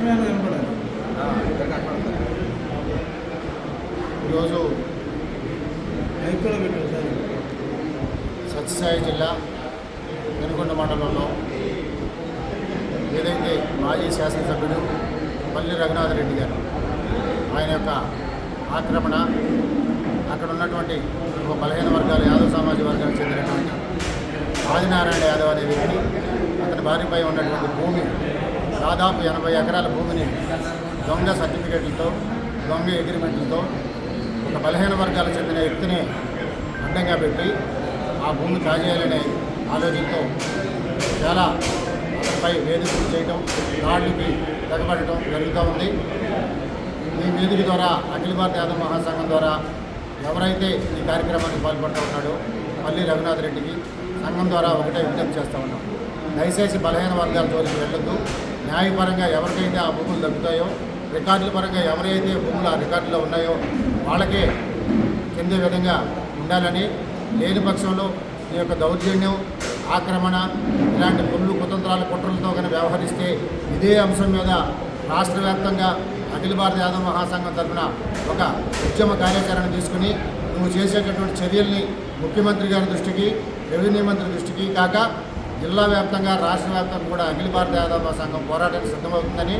లక్ష్మీ అని కనపడాలి ఈరోజు సత్యసాయి జిల్లా వెనుకొండ మండలంలో ఏదైతే మాజీ శాసనసభ్యుడు పల్లి రఘునాథ్ రెడ్డి గారు ఆయన యొక్క ఆక్రమణ అక్కడ ఉన్నటువంటి ఒక బలహీన వర్గాలు యాదవ్ సామాజిక వర్గానికి చెందినటువంటి ఆదినారాయణ యాదవ్ అనే వ్యక్తి అతని భార్యపై ఉన్నటువంటి భూమి దాదాపు ఎనభై ఎకరాల భూమిని దొంగ సర్టిఫికెట్లతో దొంగ అగ్రిమెంట్లతో ఒక బలహీన వర్గాలకు చెందిన వ్యక్తిని అడ్డంగా పెట్టి ఆ భూమి కాజేయాలనే ఆలోచనతో చాలా అతనిపై వేధింపులు చేయటం దాడులకి తెగబడటం జరుగుతూ ఉంది. ఈ వేదిక ద్వారా అఖిల భారత యాదవ్ మహాసంఘం ద్వారా ఎవరైతే ఈ కార్యక్రమానికి పాల్పడుతూ ఉన్నాడో పల్లి రఘునాథ్ రెడ్డికి సంఘం ద్వారా ఒకటే విజ్ఞప్తి చేస్తూ ఉన్నాం. దయచేసి బలహీన వర్గాల జోలికి వెళ్ళొద్దు. న్యాయపరంగా ఎవరికైతే ఆ భూములు దక్కుతాయో రికార్డుల పరంగా ఎవరైతే భూములు ఆ రికార్డులో ఉన్నాయో వాళ్ళకే కింది విధంగా ఉండాలని లేని పక్షంలో ఈ యొక్క దౌర్జన్యం ఆక్రమణ ఇలాంటి పొల్లు కుతంత్రాల కుట్రలతో కానీ వ్యవహరిస్తే ఇదే అంశం మీద రాష్ట్ర వ్యాప్తంగా అఖిల భారత యాదవ్ మహాసంఘం తరఫున ఒక ఉద్యమ కార్యాచరణ తీసుకుని నువ్వు చేసేటటువంటి చర్యల్ని ముఖ్యమంత్రి గారి దృష్టికి రెవెన్యూ మంత్రి దృష్టికి కాక జిల్లా వ్యాప్తంగా రాష్ట్ర వ్యాప్తంగా కూడా అఖిల భారత యాదవ సంఘం పోరాటానికి సిద్ధమవుతుందని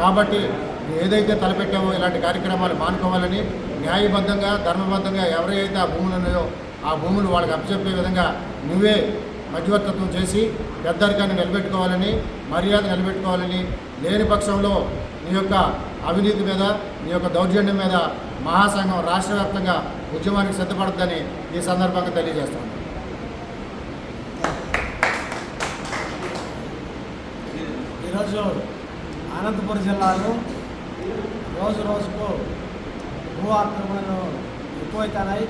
కాబట్టి ఏదైతే తలపెట్టావో ఇలాంటి కార్యక్రమాలు మానుకోవాలని న్యాయబద్ధంగా ధర్మబద్ధంగా ఎవరైతే ఆ భూములు ఉన్నాయో ఆ భూములు వాళ్ళకి అప్పచెప్పే విధంగా నువ్వే మధ్యవర్తత్వం చేసి పెద్దరికాన్ని నిలబెట్టుకోవాలని మర్యాద నిలబెట్టుకోవాలని లేని పక్షంలో నీ యొక్క అవినీతి మీద నీ యొక్క దౌర్జన్యం మీద మహాసంఘం రాష్ట్ర వ్యాప్తంగా ఉద్యమానికి సిద్ధపడుతుందని ఈ సందర్భంగా తెలియజేస్తాను ఈరోజు అనంతపురం జిల్లాలో రోజు రోజుకు భూ ఆక్రమణలు ఎక్కువైతున్నాయి.